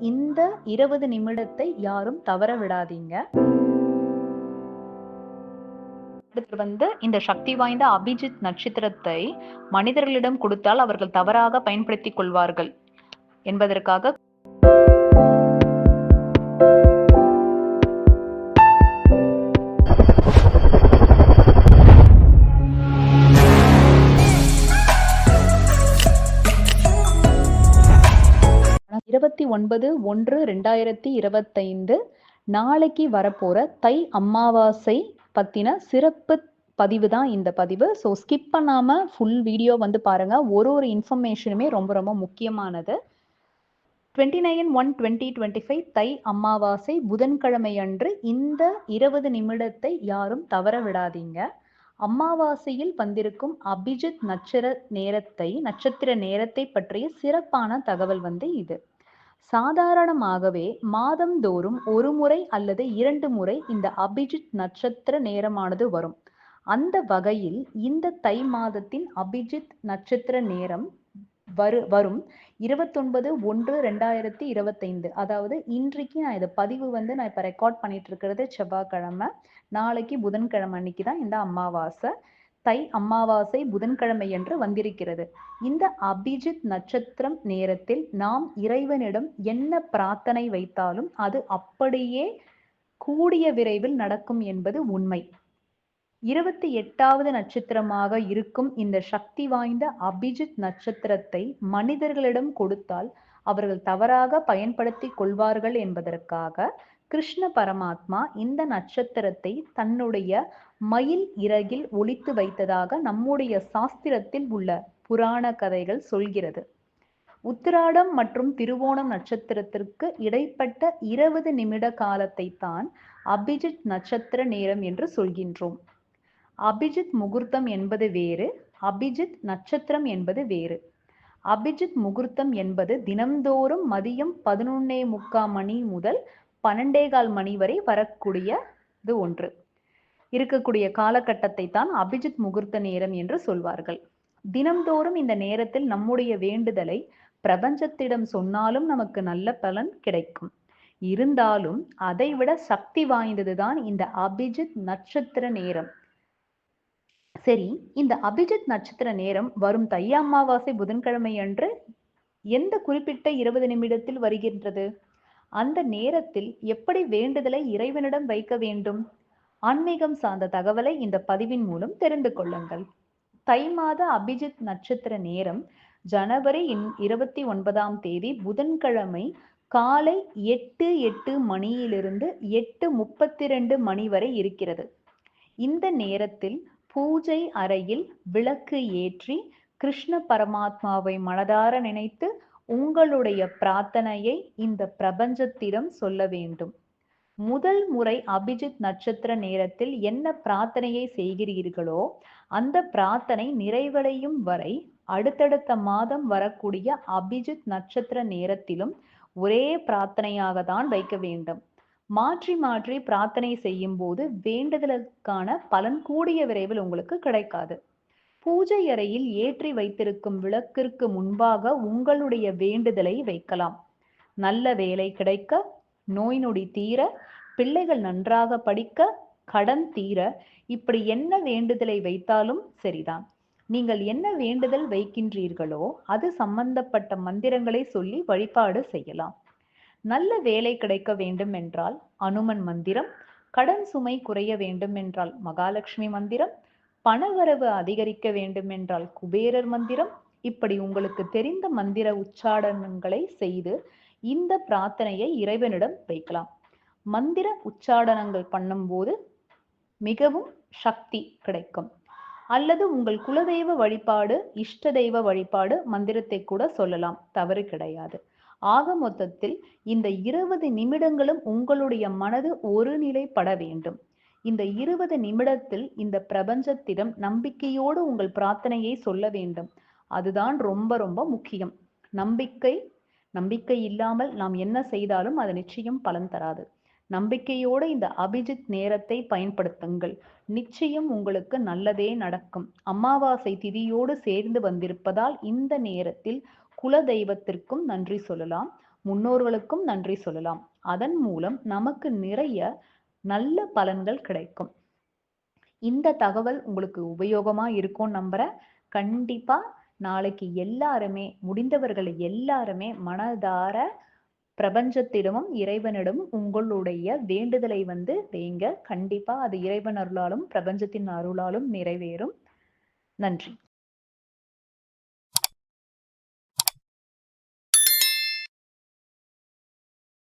இந்த இருபது நிமிடத்தை யாரும் தவற விடாதீங்க. அடுத்து வந்து இந்த சக்தி வாய்ந்த அபிஜித் நட்சத்திரத்தை மனிதர்களிடம் கொடுத்தால் அவர்கள் தவறாக பயன்படுத்திக் கொள்வார்கள் என்பதற்காக ஒன்பது ஒன்று ரெண்டாயிரத்தி இருபத்தைந்து நாளைக்கு வரப்போற தை அமாவாசை பத்தின சிறப்பு பதிவு தான் இந்த பதிவு. ஸோ ஸ்கிப் பண்ணாம ஃபுல் வீடியோ வந்து பாருங்க. ஒரு ஒரு இன்ஃபர்மேஷனுமே ரொம்ப ரொம்ப முக்கியமானது. Twenty nine one twenty twenty five தை அமாவாசை புதன்கிழமை அன்று இந்த இருபது நிமிடத்தை யாரும் தவற விடாதீங்க. அமாவாசையில் வந்திருக்கும் அபிஜித் நட்சத்திர நேரத்தை நட்சத்திர நேரத்தை பற்றிய சிறப்பான தகவல் வந்து இது. சாதாரணமாகவே மாதந்தோறும் ஒரு முறை அல்லது இரண்டு முறை இந்த அபிஜித் நட்சத்திர நேரமானது வரும். அந்த வகையில் இந்த தை மாதத்தின் அபிஜித் நட்சத்திர நேரம் வரு வரும் இருபத்தொன்பது ஒன்று ரெண்டாயிரத்தி இருபத்தைந்து. அதாவது இன்றைக்கு நான் இதை பதிவு வந்து நான் இப்போ ரெக்கார்ட் பண்ணிட்டு இருக்கிறது செவ்வாய்க்கிழமை. நாளைக்கு புதன்கிழமை அன்னைக்கு தான் இந்த அமாவாசை. தை அமாவாசை புதன்கிழமை என்று வந்திருக்கிறது. இந்த அபிஜித் நட்சத்திரம் நேரத்தில் நாம் இறைவனிடம் என்ன பிரார்த்தனை வைத்தாலும் அது அப்படியே கூடிய விரைவில் நடக்கும் என்பது உண்மை. இருபத்தி எட்டாவது நட்சத்திரமாக இருக்கும் இந்த சக்தி வாய்ந்த அபிஜித் நட்சத்திரத்தை மனிதர்களிடம் கொடுத்தால் அவர்கள் தவறாக பயன்படுத்தி கொள்வார்கள் என்பதற்காக கிருஷ்ண பரமாத்மா இந்த நட்சத்திரத்தை தன்னுடைய மயில் இறகில் ஒழித்து வைத்ததாக நம்முடைய சாஸ்திரத்தில் உள்ள புராண கதைகள் சொல்கிறது. உத்திராடம் மற்றும் திருவோணம் நட்சத்திரத்திற்கு இடைப்பட்ட இருபது நிமிட காலத்தை தான் அபிஜித் நட்சத்திர நேரம் என்று சொல்கின்றோம். அபிஜித் முகூர்த்தம் என்பது வேறு அபிஜித் நட்சத்திரம் என்பது வேறு. அபிஜித் முகூர்த்தம் என்பது தினம்தோறும் மதியம் பதினொன்னே முக்கா மணி முதல் பன்னெண்டே கால் மணி வரை வரக்கூடியது ஒன்று. இருக்கக்கூடிய காலகட்டத்தை தான் அபிஜித் முகூர்த்த நேரம் என்று சொல்வார்கள். தினம்தோறும் இந்த நேரத்தில் நம்முடைய வேண்டுதலை பிரபஞ்சத்திடம் சொன்னாலும் நமக்கு நல்ல பலன் கிடைக்கும். இருந்தாலும் அதைவிட சக்தி வாய்ந்ததுதான் இந்த அபிஜித் நட்சத்திர நேரம். சரி இந்த அபிஜித் நட்சத்திர நேரம் வரும் தை அமாவாசை புதன்கிழமை அன்று எந்த குறிப்பிட்ட இருபது நிமிடத்தில் வருகின்றது? அந்த நேரத்தில் எப்படி வேண்டுதலை இறைவனிடம் வைக்க வேண்டும்? ஆன்மீகம் சார்ந்த தகவலை இந்த பதிவின் மூலம் தெரிந்து கொள்ளுங்கள். தை மாத அபிஜித் நட்சத்திர நேரம் ஜனவரி இருபத்தி ஒன்பதாம் தேதி புதன்கிழமை காலை எட்டு எட்டு மணியிலிருந்து எட்டு முப்பத்தி ரெண்டு மணி வரை இருக்கிறது. இந்த நேரத்தில் பூஜை அறையில் விளக்கு ஏற்றி கிருஷ்ண பரமாத்மாவை மனதார நினைத்து உங்களுடைய பிரார்த்தனையை இந்த பிரபஞ்சத்திடம் சொல்ல வேண்டும். முதல் முறை அபிஜித் நட்சத்திர நேரத்தில் என்ன பிரார்த்தனையை செய்கிறீர்களோ அந்த பிரார்த்தனை நிறைவடையும் வரை அடுத்தடுத்த மாதம் வரக்கூடிய அபிஜித் நட்சத்திர நேரத்திலும் ஒரே பிரார்த்தனையாக தான் வைக்க வேண்டும். மாற்றி மாற்றி பிரார்த்தனை செய்யும் போது வேண்டுதலுக்கான பலன் கூடிய விரைவில் உங்களுக்கு கிடைக்காது. பூஜை அறையில் ஏற்றி வைத்திருக்கும் விளக்கிற்கு முன்பாக உங்களுடைய வேண்டுதலை வைக்கலாம். நல்ல வேலை கிடைக்க நோய் நொடி தீர பிள்ளைகள் நன்றாக படிக்க கடன் தீர இப்படி என்ன வேண்டுதலை வைத்தாலும் சரிதான். நீங்கள் என்ன வேண்டுதல் வைக்கின்றீர்களோ அது சம்பந்தப்பட்ட மந்திரங்களை சொல்லி வழிபாடு செய்யலாம். நல்ல வேலை கிடைக்க வேண்டும் என்றால் அனுமன் மந்திரம் கடன் சுமை குறைய வேண்டும் என்றால் மகாலட்சுமி மந்திரம் பணவரவு அதிகரிக்க வேண்டும் என்றால் குபேரர் மந்திரம் இப்படி உங்களுக்கு தெரிந்த மந்திர உச்சாடனங்களை செய்து இந்த பிரார்த்தனையை இறைவனிடம் வைக்கலாம். மந்திர உச்சாடனங்கள் பண்ணும்போது மிகவும் சக்தி கிடைக்கும். அல்லது உங்கள் குலதெய்வ வழிபாடு இஷ்ட தெய்வ வழிபாடு மந்திரத்தை கூட சொல்லலாம். தவறு கிடையாது. ஆக மொத்தத்தில் இந்த இருபது நிமிடங்களும் உங்களுடைய மனது ஒருநிலைப்பட வேண்டும். இந்த இருபது நிமிடத்தில் இந்த பிரபஞ்சத்திடம் நம்பிக்கையோடு உங்கள் பிரார்த்தனையை சொல்ல வேண்டும். அதுதான் ரொம்ப ரொம்ப முக்கியம். நம்பிக்கை நம்பிக்கை இல்லாமல் நாம் என்ன செய்தாலும் அது நிச்சயம் பலன் தராது. நம்பிக்கையோடு இந்த அபிஜித் நேரத்தை பயன்படுத்துங்கள். நிச்சயம் உங்களுக்கு நல்லதே நடக்கும். அமாவாசை திதியோடு சேர்ந்து வந்திருப்பதால் இந்த நேரத்தில் குல தெய்வத்திற்கும் நன்றி சொல்லலாம். முன்னோர்களுக்கும் நன்றி சொல்லலாம். அதன் மூலம் நமக்கு நிறைய நல்ல பலன்கள் கிடைக்கும். இந்த தகவல் உங்களுக்கு உபயோகமா இருக்கும் நம்புறேன். கண்டிப்பா நாளைக்கு எல்லாருமே முடிந்தவர்கள் எல்லாருமே மனதார பிரபஞ்சத்திடமும் இறைவனிடமும் உங்களுடைய வேண்டுதலை வந்து வைங்க. கண்டிப்பா அது இறைவன் அருளாலும் பிரபஞ்சத்தின் அருளாலும் நிறைவேறும். நன்றி.